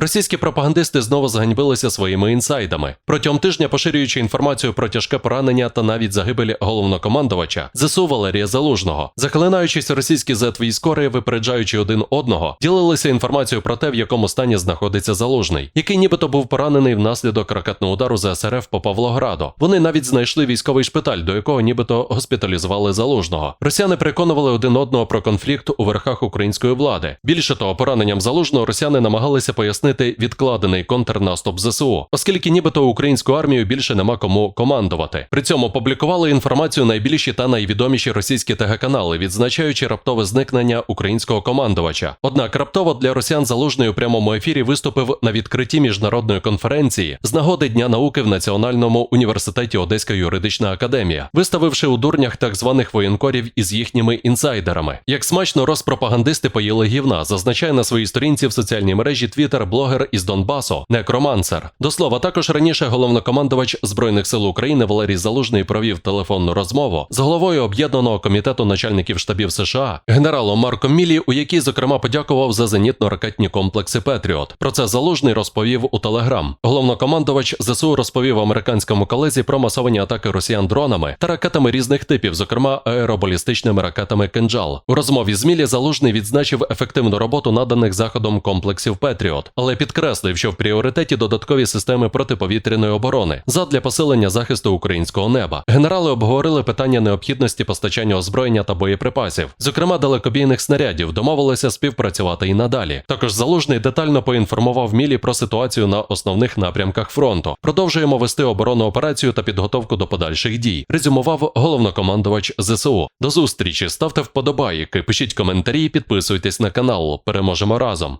Російські пропагандисти знову зганьбилися своїми інсайдами. Протягом тижня, поширюючи інформацію про тяжке поранення та навіть загибель головнокомандувача ЗСУ Валерія Залужного, заклинаючись російські зет-військори, випереджаючи один одного, ділилися інформацією про те, в якому стані знаходиться Залужний, який нібито був поранений внаслідок ракетного удару ЗСРФ по Павлограду. Вони навіть знайшли військовий шпиталь, до якого нібито госпіталізували Залужного. Росіяни переконували один одного про конфлікт у верхах української влади. Більше того, пораненням Залужного росіяни намагалися пояснити відкладений контрнаступ ЗСУ, оскільки нібито українську армію більше нема кому командувати. При цьому публікували інформацію найбільші та найвідоміші російські ТГ-канали, відзначаючи раптове зникнення українського командувача. Однак раптово для росіян залужний у прямому ефірі виступив на відкритті міжнародної конференції з нагоди Дня науки в Національному університеті Одеська юридична академія, виставивши у дурнях так званих воєнкорів із їхніми інсайдерами. Як смачно розпропагандисти поїли гівна, зазначає на своїй сторінці в соціальній мережі Twitter блогер із Донбасу Некромансер. До слова, також раніше головнокомандувач збройних сил України Валерій Залужний провів телефонну розмову з головою об'єднаного комітету начальників штабів США генералом Марком Мілі, у якій зокрема подякував за зенітно-ракетні комплекси Петріот. Про це Залужний розповів у Телеграм. Головнокомандувач ЗСУ розповів американському колезі про масовані атаки росіян дронами та ракетами різних типів, зокрема аеробалістичними ракетами Кинджал. У розмові з Мілі Залужний відзначив ефективну роботу наданих заходом комплексів Петріот, але підкреслив, що в пріоритеті додаткові системи протиповітряної оборони задля посилення захисту українського неба. Генерали обговорили питання необхідності постачання озброєння та боєприпасів, зокрема далекобійних снарядів, домовилися співпрацювати і надалі. Також залужний детально поінформував Мілі про ситуацію на основних напрямках фронту. Продовжуємо вести оборонну операцію та підготовку до подальших дій. Резюмував головнокомандувач ЗСУ. До зустрічі ставте вподобайки, пишіть коментарі, підписуйтесь на канал. Переможемо разом.